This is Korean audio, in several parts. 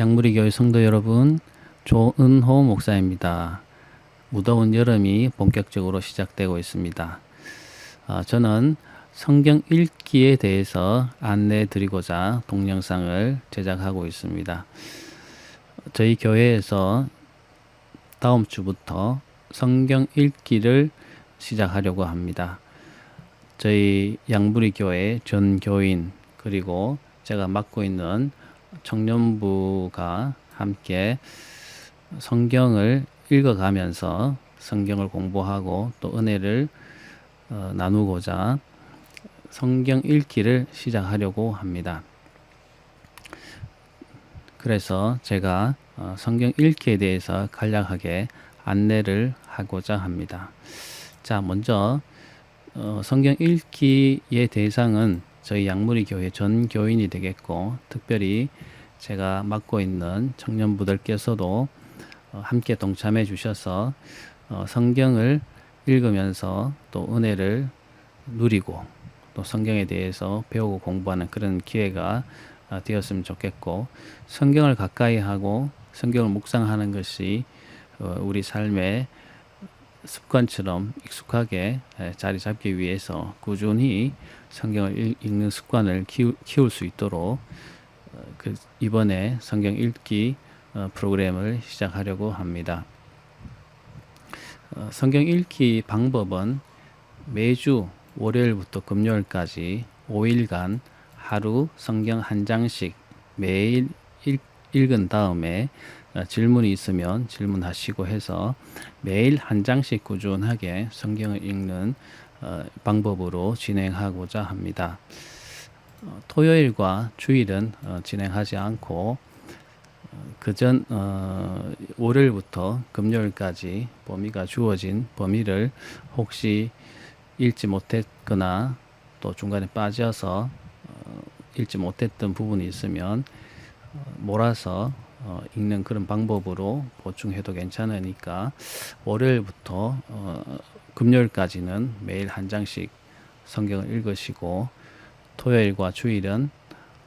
양무리 교회 성도 여러분, 조은호 목사입니다. 무더운 여름이 본격적으로 시작되고 있습니다. 아, 저는 성경 읽기에 대해서 안내 드리고자 동영상을 제작하고 있습니다. 저희 교회에서 다음 주부터 성경 읽기를 시작하려고 합니다. 저희 양부리 교회 전 교인 그리고 제가 맡고 있는 청년부가 함께 성경을 읽어가면서 성경을 공부하고 또 은혜를 어, 나누고자 성경 읽기를 시작하려고 합니다. 그래서 제가 어, 성경 읽기에 대해서 간략하게 안내를 하고자 합니다. 자, 먼저 어, 성경 읽기의 대상은 저희 양무리 교회 전 교인이 되겠고 특별히 제가 맡고 있는 청년부들께서도 어, 함께 동참해 주셔서 어, 성경을 읽으면서 또 은혜를 누리고 또 성경에 대해서 배우고 공부하는 그런 기회가 어, 되었으면 좋겠고 성경을 가까이 하고 성경을 묵상하는 것이 우리 삶의 습관처럼 익숙하게 자리 잡기 위해서 꾸준히 성경을 읽는 습관을 키울 수 있도록 그 이번에 성경 읽기 어, 프로그램을 시작하려고 합니다. 어, 성경 읽기 방법은 매주 월요일부터 금요일까지 5일간 하루 성경 한 장씩 매일 읽, 읽은 다음에 어, 질문이 있으면 질문하시고 해서 매일 한 장씩 꾸준하게 성경을 읽는 방법으로 진행하고자 합니다. 어, 토요일과 주일은 어, 진행하지 않고 어, 그전 어, 월요일부터 금요일까지 범위가 주어진 범위를 혹시 읽지 못했거나 또 중간에 빠져서 어, 읽지 못했던 부분이 있으면 어, 몰아서 어, 읽는 그런 방법으로 보충해도 괜찮으니까 월요일부터 어, 금요일까지는 매일 한 장씩 성경을 읽으시고 토요일과 주일은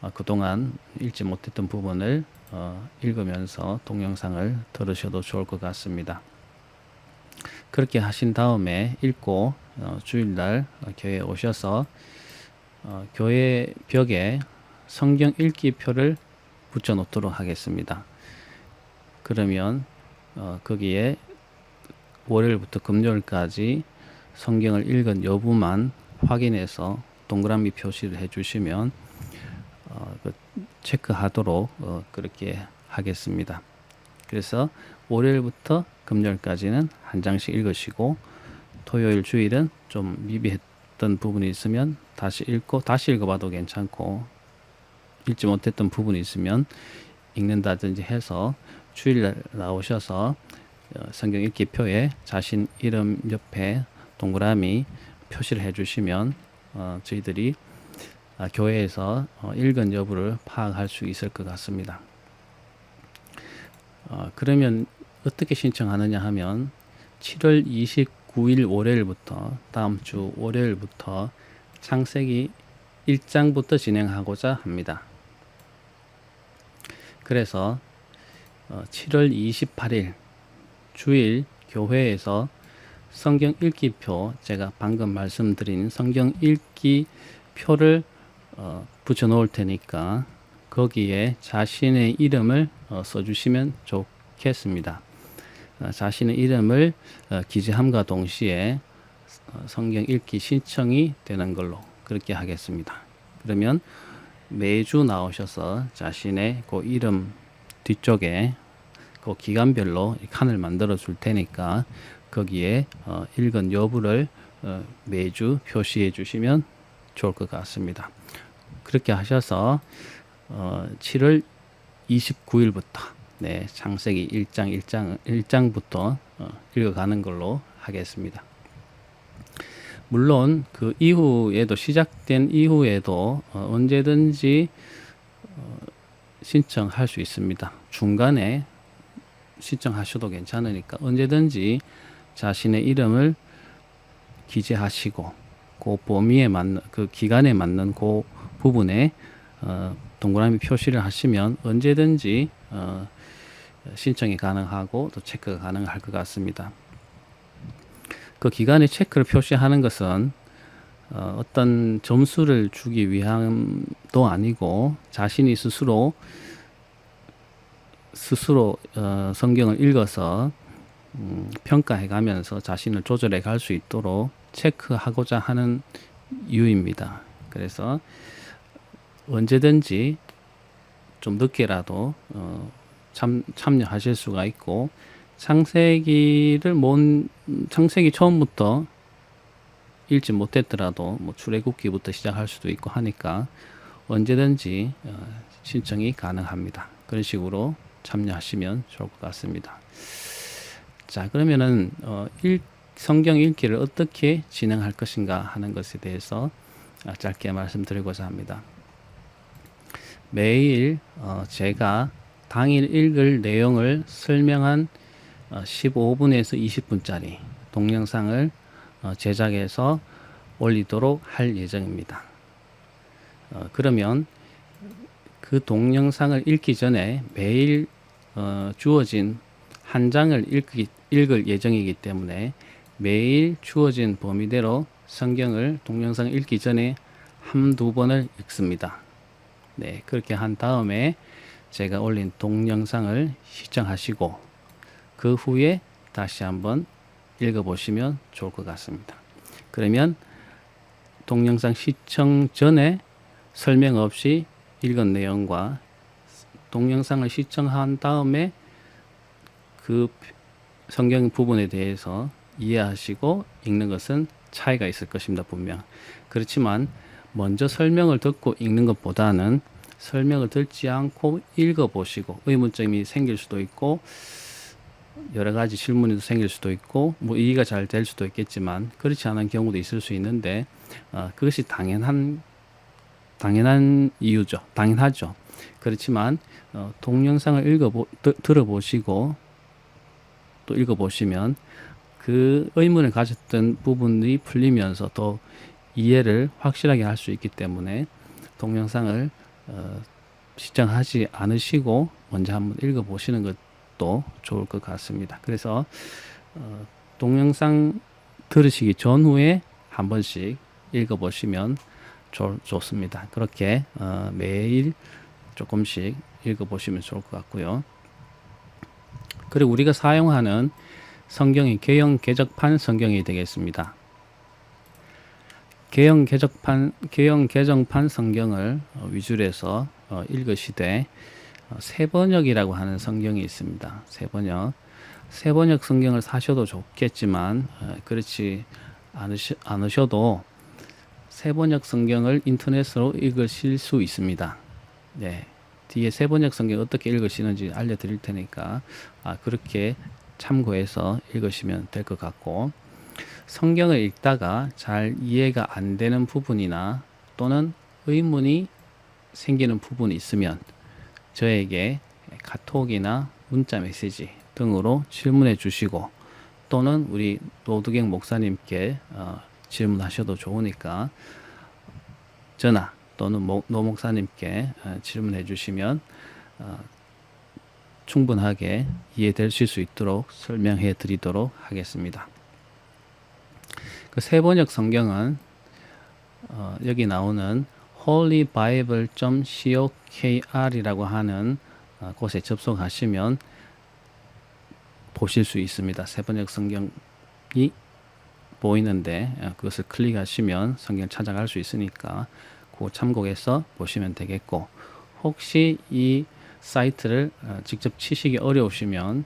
어, 그동안 읽지 못했던 부분을 어, 읽으면서 동영상을 들으셔도 좋을 것 같습니다. 그렇게 하신 다음에 읽고 어, 주일날 교회에 오셔서 교회 벽에 성경 읽기표를 붙여 놓도록 하겠습니다. 그러면 거기에 월요일부터 금요일까지 성경을 읽은 여부만 확인해서 동그라미 표시를 해주시면 어, 그 체크하도록 어, 그렇게 하겠습니다. 그래서 월요일부터 금요일까지는 한 장씩 읽으시고 토요일 주일은 좀 미비했던 부분이 있으면 다시 읽고 다시 읽어봐도 괜찮고 읽지 못했던 부분이 있으면 읽는다든지 해서 주일 나오셔서 어, 성경 읽기 표에 자신 이름 옆에 동그라미 표시를 해주시면 어, 저희들이 아, 교회에서 어, 읽은 여부를 파악할 수 있을 것 같습니다. 어, 그러면 어떻게 신청하느냐 하면 7월 29일 월요일부터 다음 주 월요일부터 창세기 1장부터 진행하고자 합니다. 그래서 7월 28일 주일 교회에서 성경 읽기표 제가 방금 말씀드린 성경 읽기 표를 어, 붙여 놓을 테니까 거기에 자신의 이름을 어, 써주시면 좋겠습니다. 어, 자신의 이름을 어, 기재함과 동시에 어, 성경 읽기 신청이 되는 걸로 그렇게 하겠습니다. 그러면 매주 나오셔서 자신의 그 이름 뒤쪽에 그 기간별로 칸을 만들어 줄 테니까 거기에 어, 읽은 여부를 어, 매주 표시해 주시면 좋을 것 같습니다. 그렇게 하셔서 어, 7월 29일부터 네, 창세기 1장 1장 1장부터 어, 읽어가는 걸로 하겠습니다. 물론 그 이후에도 시작된 이후에도 어, 언제든지 어, 신청할 수 있습니다. 중간에 신청하셔도 괜찮으니까 언제든지 자신의 이름을 기재하시고 그 범위에 맞는 그 기간에 맞는 그 부분에 어, 동그라미 표시를 하시면 언제든지 어, 신청이 가능하고 또 체크가 가능할 것 같습니다. 그 기간에 체크를 표시하는 것은 어, 어떤 점수를 주기 위함도 아니고 자신이 스스로 스스로 어, 성경을 읽어서 음, 평가해 가면서 자신을 조절해 갈 수 있도록 체크하고자 하는 이유입니다. 그래서 언제든지 좀 늦게라도 어, 참, 참여하실 수가 있고 창세기를 못 창세기 처음부터 읽지 못했더라도 뭐 출애굽기부터 시작할 수도 있고 하니까 언제든지 어, 신청이 가능합니다. 그런 식으로 참여하시면 좋을 것 같습니다. 자 그러면은 어, 읽, 성경 읽기를 어떻게 진행할 것인가 하는 것에 대해서 아, 짧게 말씀드리고자 합니다. 매일 어, 제가 당일 읽을 내용을 설명한 어, 15분에서 20분짜리 동영상을 어, 제작해서 올리도록 할 예정입니다. 어, 그러면 그 동영상을 읽기 전에 매일 어, 주어진 한 장을 읽을 예정이기 때문에 매일 주어진 범위대로 성경을 동영상 읽기 전에 한두 번을 읽습니다. 네, 그렇게 한 다음에 제가 올린 동영상을 시청하시고 그 후에 다시 한번 읽어보시면 좋을 것 같습니다. 그러면 동영상 시청 전에 설명 없이 읽은 내용과 동영상을 시청한 다음에 그 성경 부분에 대해서 이해하시고 읽는 것은 차이가 있을 것입니다, 분명. 그렇지만 먼저 설명을 듣고 읽는 것보다는 설명을 듣지 않고 읽어보시고 의문점이 생길 수도 있고 여러 가지 질문이 생길 수도 있고 뭐 이해가 잘 될 수도 있겠지만 그렇지 않은 경우도 있을 수 있는데 어, 그것이 당연한 당연한 이유죠. 당연하죠. 그렇지만 어, 동영상을 읽어 들어보시고 또 읽어보시면 그 의문을 가졌던 부분이 풀리면서 또 이해를 확실하게 할 수 있기 때문에 동영상을 어, 시청하지 않으시고 먼저 한번 읽어보시는 것 도 좋을 것 같습니다. 그래서 어, 동영상 들으시기 전후에 한 번씩 읽어보시면 좋, 좋습니다. 그렇게 어, 매일 조금씩 읽어보시면 좋을 것 같고요. 그리고 우리가 사용하는 성경이 개영 개적판 성경이 되겠습니다. 개영 개적판 개영 개정판 성경을 어, 위주로 해서 어, 읽으시되 어, 세번역이라고 하는 성경이 있습니다. 세번역 세번역 성경을 사셔도 좋겠지만 그렇지 않으시, 않으셔도 세번역 성경을 인터넷으로 읽으실 수 있습니다. 네. 뒤에 세번역 성경 어떻게 읽으시는지 알려드릴 테니까 아, 그렇게 참고해서 읽으시면 될 것 같고 성경을 읽다가 잘 이해가 안 되는 부분이나 또는 의문이 생기는 부분이 있으면 저에게 카톡이나 문자 메시지 등으로 질문해 주시고 또는 우리 노두경 목사님께 어, 질문하셔도 좋으니까 전화 또는 모, 노 목사님께 어, 질문해 주시면 어, 충분하게 이해되실 수 있도록 설명해 드리도록 하겠습니다. 그 세번역 성경은 어, 여기 나오는 holybible.cor이라고 하는 어, 곳에 접속하시면 보실 수 있습니다. 세번역 성경이 보이는데 어, 그것을 클릭하시면 성경 찾아갈 수 있으니까 그 참고해서 보시면 되겠고 혹시 이 사이트를 어, 직접 치시기 어려우시면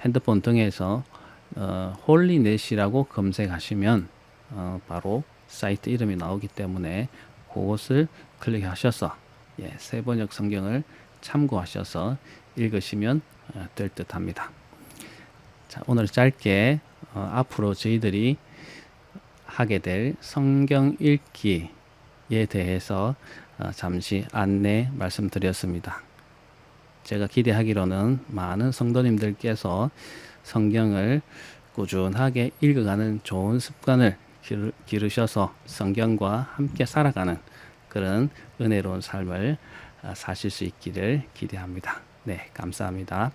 핸드폰 등에서 어, 홀리넷이라고 검색하시면 어, 바로 사이트 이름이 나오기 때문에 그것을 클릭하셔서 예, 세 번역 성경을 참고하셔서 읽으시면 어, 될 듯합니다. 자, 오늘 짧게 어, 앞으로 저희들이 하게 될 성경 읽기에 대해서 어, 잠시 안내 말씀드렸습니다. 제가 기대하기로는 많은 성도님들께서 성경을 꾸준하게 읽어가는 좋은 습관을 기르셔서 성경과 함께 살아가는 그런 은혜로운 삶을 아, 사실 수 있기를 기대합니다. 네, 감사합니다.